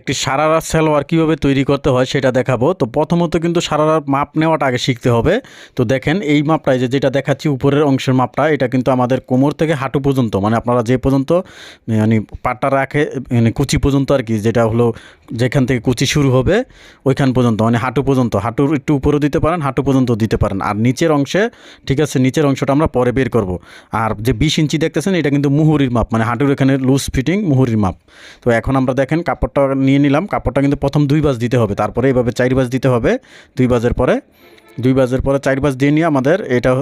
একটি সারারা সালোয়ার কীভাবে তৈরি করতে হয় সেটা দেখাবো। তো প্রথমত কিন্তু সারারার মাপ নেওয়াটা আগে শিখতে হবে। তো দেখেন এই মাপটাই যে যেটা দেখাচ্ছি উপরের অংশের মাপটা, এটা কিন্তু আমাদের কোমর থেকে হাঁটু পর্যন্ত মানে আপনারা যে পর্যন্ত মানে পাটটা রাখে মানে কুচি পর্যন্ত আর কি, যেটা হলো যেখান থেকে কুচি শুরু হবে, ওইখান পর্যন্ত মানে হাঁটু পর্যন্ত, হাঁটুর একটু উপরেও দিতে পারেন, হাঁটু পর্যন্ত দিতে পারেন। আর নিচের অংশে, ঠিক আছে, নিচের অংশটা আমরা পরে বের করব। আর যে বিশ ইঞ্চি দেখতেছেন, এটা কিন্তু মুহুরির মাপ মানে হাঁটুর এখানে লুজ ফিটিং মুহুরির মাপ। তো এখন আমরা দেখেন কাপড়টা নিয়ে নিলাম, কাপড়টা কিন্তু প্রথম দুই বাজ দিতে হবে, তারপরে এইভাবে চার বাজ দিতে হবে, দুই বাজের পরে, দুই বাজের পরে চার বাজ দিয়ে নিয়ে আমাদের এটা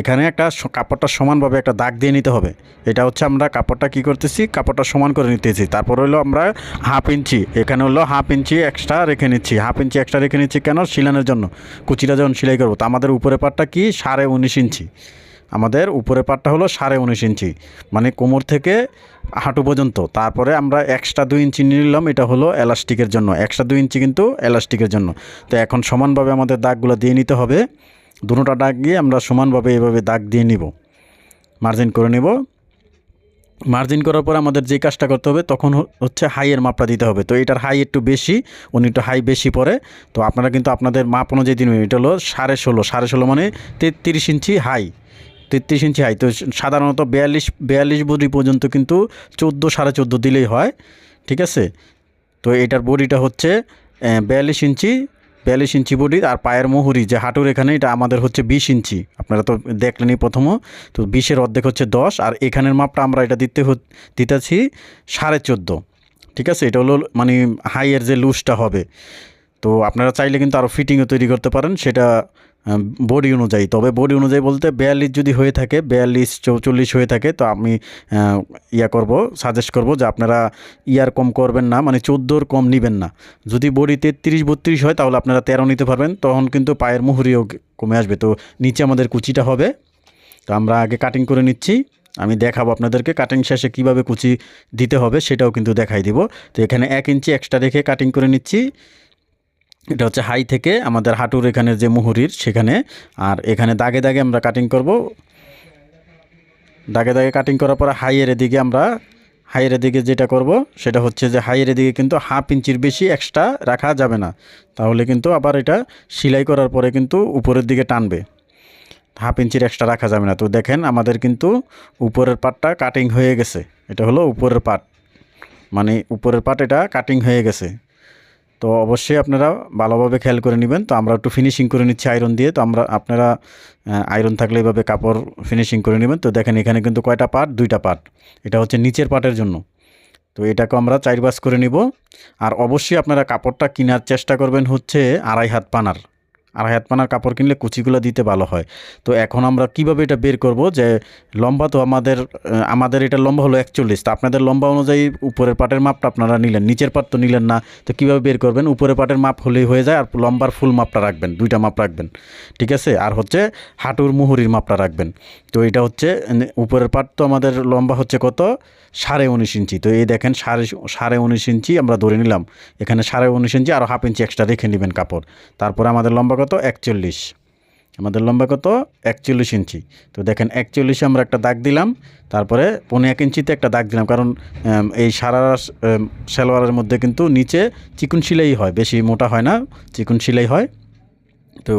এখানে একটা কাপড়টা সমানভাবে একটা দাগ দিয়ে নিতে হবে। এটা হচ্ছে আমরা কাপড়টা কি করতেছি, কাপড়টা সমান করে নিতেছি। তারপর হলো আমরা হাফ ইঞ্চি, এখানে হলো হাফ ইঞ্চি এক্সট্রা রেখে নিচ্ছি। হাফ ইঞ্চি এক্সট্রা রেখে নিচ্ছি কেন? সিলানোর জন্য। কুচিটা যখন সেলাই করব, তো আমাদের উপরে পাটটা কি? সাড়ে উনিশ ইঞ্চি। আমাদের উপরের পাটটা হলো সাড়ে উনিশ ইঞ্চি মানে কোমর থেকে হাঁটু পর্যন্ত। তারপরে আমরা এক্সট্রা দুই ইঞ্চি নিলাম, এটা হলো এলাস্টিকের জন্য। এক্সট্রা দুই ইঞ্চি কিন্তু এলাস্টিকের জন্য। তো এখন সমানভাবে আমাদের দাগগুলো দিয়ে নিতে হবে। দুটোটা দাগ দিয়ে আমরা সমানভাবে এভাবে দাগ দিয়ে নিব। মার্জিন করে নিব। মার্জিন করার পর আমাদের যে কাজটা করতে হবে, তখন হচ্ছে হাইয়ের মাপটা দিতে হবে। তো এটার হাই একটু বেশি, উনি একটু হাই বেশি পড়ে তো আপনারা কিন্তু আপনাদের মাপ অনুযায়ী দিন এটা হলো সাড়ে ষোলো। সাড়ে ষোলো মানে তেত্রিশ ইঞ্চি হাই তেত্রিশ ইঞ্চি হাই তো সাধারণত বিয়াল্লিশ বিয়াল্লিশ বডি পর্যন্ত কিন্তু চোদ্দ, সাড়ে চোদ্দ দিলেই হয়, ঠিক আছে? তো এটার বডিটা হচ্ছে বিয়াল্লিশ ইঞ্চি বিয়াল্লিশ ইঞ্চি বডি, আর পায়ের মুহুরি, যে হাঁটুর এখানে, এটা আমাদের হচ্ছে বিশ ইঞ্চি। আপনারা তো দেখলেনই প্রথম তো বিশের অর্ধেক হচ্ছে দশ, আর এখানের মাপটা আমরা এটা দিতে দিতেছি সাড়ে চোদ্দ, ঠিক আছে? এটা হলো মানে হাইয়ের যে লুজটা হবে। তো আপনারা চাইলে কিন্তু আরও ফিটিংও তৈরি করতে পারেন, সেটা বডি অনুযায়ী। তবে বডি অনুযায়ী বলতে বিয়াল্লিশ যদি হয়ে থাকে, বিয়াল্লিশ চৌচল্লিশ হয়ে থাকে, তো আমি ইয়া করব সাজেস্ট করব যে আপনারা ইয়ার কম করবেন না মানে চোদ্দোর কম নেবেন না। যদি বডি তেত্রিশ বত্রিশ হয়, তাহলে আপনারা তেরো নিতে পারবেন, তখন কিন্তু পায়ের মুহুরিও কমে আসবে। তো নিচে আমাদের কুচিটা হবে, তো আমরা আগে কাটিং করে নিচ্ছি। আমি দেখাবো আপনাদেরকে কাটিং শেষে কীভাবে কুচি দিতে হবে, সেটাও কিন্তু দেখাই দিব। তো এখানে এক ইঞ্চি এক্সট্রা রেখে কাটিং করে নিচ্ছি। এটা হচ্ছে হাই থেকে আমাদের হাঁটুর এখানে যে মুহুরির সেখানে, আর এখানে দাগে দাগে আমরা কাটিং করব। দাগে দাগে কাটিং করার পরে হাইয়ের দিকে আমরা, হাইয়ের দিকে যেটা করব, সেটা হচ্ছে যে হাইয়ের দিকে কিন্তু হাফ ইঞ্চির বেশি এক্সট্রা রাখা যাবে না। তাহলে কিন্তু আবার এটা সেলাই করার পরে কিন্তু উপরের দিকে টানবে। হাফ ইঞ্চির এক্সট্রা রাখা যাবে না। তো দেখেন আমাদের কিন্তু উপরের পাটটা কাটিং হয়ে গেছে। এটা হলো উপরের পাট। মানে উপরের পাট এটা কাটিং হয়ে গেছে। তো অবশ্যই আপনারা ভালোভাবে খেয়াল করে নেবেন। তো আমরা একটু ফিনিশিং করে নিচ্ছি আয়রন দিয়ে। তো আমরা, আপনারা আয়রন থাকলে এইভাবে কাপড় ফিনিশিং করে নেবেন। তো দেখেন এখানে কিন্তু কয়টা পার্ট দুইটা পার্ট এটা হচ্ছে নিচের পার্টের জন্য। তো এটাকে আমরা চারবাস করে নিব। আর অবশ্যই আপনারা কাপড়টা কেনার চেষ্টা করবেন হচ্ছে আড়াই হাত পানার। আড়াই হাত পানার কাপড় কিনলে কুচিগুলো দিতে ভালো হয়। তো এখন আমরা কীভাবে এটা বের করব যে লম্বা তো আমাদের আমাদের এটা লম্বা হলো একচল্লিশ, তো আপনাদের লম্বা অনুযায়ী উপরের পাটের মাপটা আপনারা নিলেন, নিচের পাট তো নিলেন না, তো কীভাবে বের করবেন? উপরের পাটের মাপ হলেই হয়ে যায় আর লম্বার ফুল মাপটা রাখবেন, দুইটা মাপ রাখবেন, ঠিক আছে? আর হচ্ছে হাঁটুর মুহুরির মাপটা রাখবেন, তো এটা হচ্ছে, উপরের পাট তো আমাদের লম্বা হচ্ছে কত? সাড়ে উনিশ ইঞ্চি, তো এই দেখেন সাড়ে সাড়ে উনিশ ইঞ্চি আমরা ধরে নিলাম, এখানে সাড়ে উনিশ ইঞ্চি আর হাফ ইঞ্চি এক্সট্রা রেখে নেবেন কাপড়, তারপরে আমাদের লম্বা কত? একচল্লিশ। আমাদের লম্বা কত? একচল্লিশ ইঞ্চি। তো দেখেন, একচল্লিশে আমরা একটা দাগ দিলাম, তারপরে পনেরো এক ইঞ্চিতে একটা দাগ দিলাম, কারণ এই সারা সালোয়ারের মধ্যে কিন্তু নিচে চিকুন সেলাই হয়, বেশি মোটা হয় না, চিকুন সেলাই হয়। তো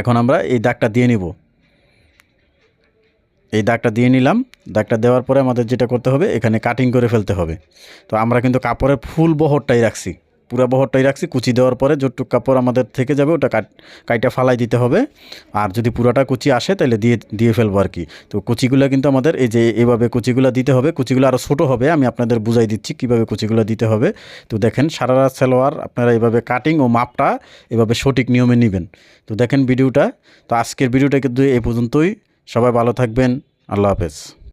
এখন আমরা এই দাগটা দিয়ে নিব। এই দাগটা দিয়ে নিলাম। দাগটা দেওয়ার পরে আমাদের যেটা করতে হবে, এখানে কাটিং করে ফেলতে হবে। তো আমরা কিন্তু কাপড়ের ফুল বহরটাই রাখছি। পুরো বহরটাই রাখছি, কুচি দেওয়ার পরে যতটুক কাপড় আমাদের থেকে যাবে ওটা কাট কাইটা ফালাই দিতে হবে। আর যদি পুরোটা কুচি আসে তাহলে দিয়ে দিয়ে ফেলব আর কি। তো কুচিগুলো কিন্তু আমাদের এই যে এভাবে কুচিগুলো দিতে হবে, কুচিগুলো আরও ছোটো হবে, আমি আপনাদের বুঝাই দিচ্ছি কীভাবে কুচিগুলো দিতে হবে। তো দেখেন সারা সালোয়ার আপনারা এইভাবে কাটিং ও মাপটা এভাবে সঠিক নিয়মে নেবেন। তো দেখেন ভিডিওটা, তো আজকের ভিডিওটা কিন্তু এই পর্যন্তই। সবাই ভালো থাকবেন, আল্লাহ হাফেজ।